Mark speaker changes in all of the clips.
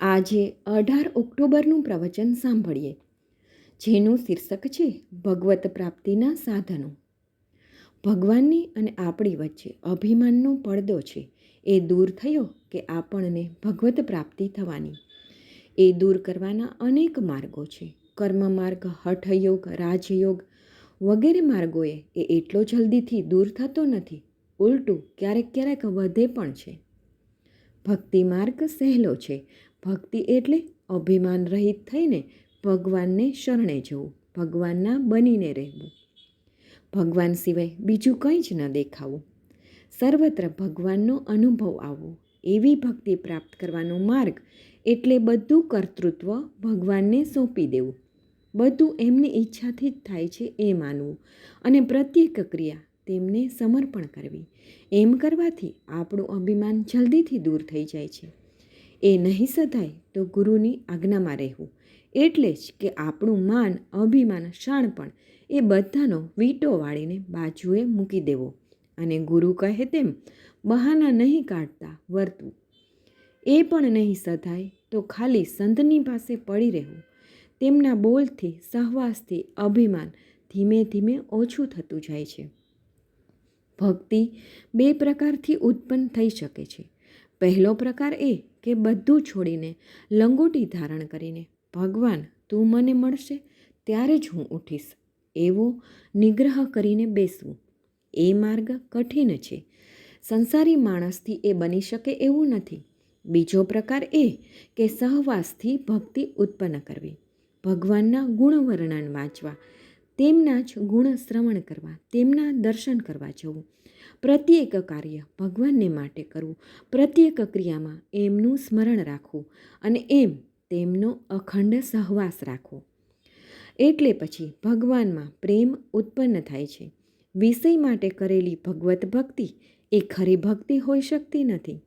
Speaker 1: આજે અઢાર ઓક્ટોબરનું પ્રવચન સાંભળીએ. જેનું શીર્ષક છે ભગવત પ્રાપ્તિના સાધનો. ભગવાનની અને આપણી વચ્ચે અભિમાનનો પડદો છે. એ દૂર થયો કે આપણને ભગવત પ્રાપ્તિ થવાની. એ દૂર કરવાના અનેક માર્ગો છે. કર્મ માર્ગ, હઠયોગ, રાજયોગ વગેરે માર્ગોએ એ એટલો જલ્દીથી દૂર થતો નથી. ઉલટું ક્યારેક ક્યારેક વધે પણ છે. ભક્તિ માર્ગ સહેલો છે. ભક્તિ એટલે અભિમાન રહિત થઈને ભગવાનને શરણે જવું, ભગવાનના બનીને રહેવું. ભગવાન સિવાય બીજું કંઈ જ ન દેખાવું. સર્વત્ર ભગવાનનો અનુભવ આવવો, એવી ભક્તિ પ્રાપ્ત કરવાનો માર્ગ એટલે બધું કર્તૃત્વ ભગવાનને સોંપી દેવું. બધું એમની ઈચ્છાથી જ થાય છે એ માનવું અને પ્રત્યેક ક્રિયા તેમને સમર્પણ કરવી. એમ કરવાથી આપણું અભિમાન જલ્દીથી દૂર થઈ જાય છે. એ નહીં સધાય તો ગુરુની આજ્ઞામાં રહેવું. એટલે જ કે આપણું માન, અભિમાન, શાણપણ એ બધાનો વીંટો વાળીને બાજુએ મૂકી દેવો. અને ગુરુ કહે તેમ, બહાના નહીં કાઢતા વર્તવું એ પણ નહીં સધાય તો ખાલી સંતની પાસે પડી રહેવું. તેમના બોલથી, સહવાસથી અભિમાન ધીમે ધીમે ઓછું થતું જાય છે. ભક્તિ બે પ્રકારથી ઉત્પન્ન થઈ શકે છે. પહેલો પ્રકાર એ કે બધું છોડીને લંગોટી ધારણ કરીને, ભગવાન તું મને મળશે, ત્યારે જ હું ઉઠીશ. એવો નિગ્રહ કરીને બેસવું. એ માર્ગ કઠિન છે. સંસારી માણસથી એ બની શકે એવું નથી. બીજો પ્રકાર એ કે સહવાસથી ભક્તિ ઉત્પન્ન કરવી. ભગવાનના ગુણવર્ણન વાંચવા, તેમના જ ગુણ શ્રવણ કરવા, તેમના દર્શન કરવા જવું. પ્રત્યેક કાર્ય ભગવાનને માટે કરવું. પ્રત્યેક ક્રિયામાં એમનું સ્મરણ રાખવું અને એમ તેમનો અખંડ સહવાસ રાખવો. એટલે પછી ભગવાનમાં પ્રેમ ઉત્પન્ન થાય છે. વિષય માટે કરેલી ભગવત ભક્તિ એ ખરી ભક્તિ હોઈ શકતી નથી.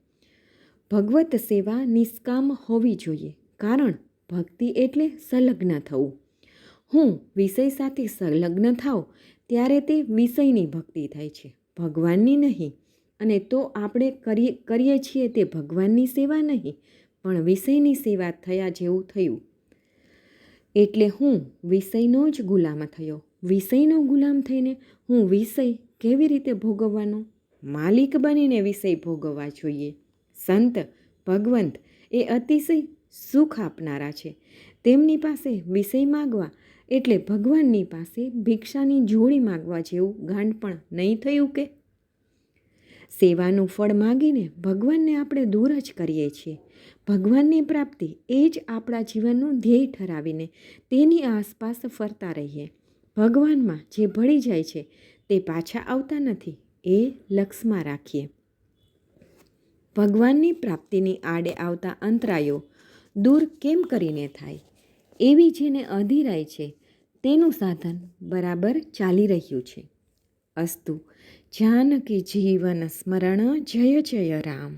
Speaker 1: ભગવત સેવા નિષ્કામ હોવી જોઈએ કારણ ભક્તિ એટલે સંલગ્ન થવું. હું વિષય સાથે સંલગ્ન થાઉં ત્યારે તે વિષયની ભક્તિ થાય છે. ભગવાનની નહીં. અને તો આપણે કરીએ કરીએ છીએ તે ભગવાનની સેવા નહીં, પણ વિષયની સેવા થયા જેવું થયું. એટલે હું વિષયનો જ ગુલામ થયો. વિષયનો ગુલામ થઈને હું વિષય કેવી રીતે ભોગવવાનો? માલિક બનીને વિષય ભોગવવા જોઈએ. સંત, ભગવંત એ અતિશય સુખ આપનારા છે. તેમની પાસે વિષય માગવા એટલે ભગવાનની પાસે ભિક્ષાની જોડી માગવા જેવું ગાંડ પણ નહીં થયું કે? સેવાનું ફળ માગીને ભગવાનને આપણે દૂર જ કરીએ છીએ. ભગવાનની પ્રાપ્તિ એ જ આપણા જીવનનું ધ્યેય ઠરાવીને તેની આસપાસ ફરતા રહીએ. ભગવાનમાં જે ભળી જાય છે તે પાછા આવતા નથી એ લક્ષમાં રાખીએ. ભગવાનની પ્રાપ્તિની આડે આવતા અંતરાયો દૂર કેમ કરીને થાય? એવી જેને અધીરાય છે તેનું સાધન બરાબર ચાલી રહ્યું છે. અસ્તુ જાનકી જીવન સ્મરણ જય જય રામ.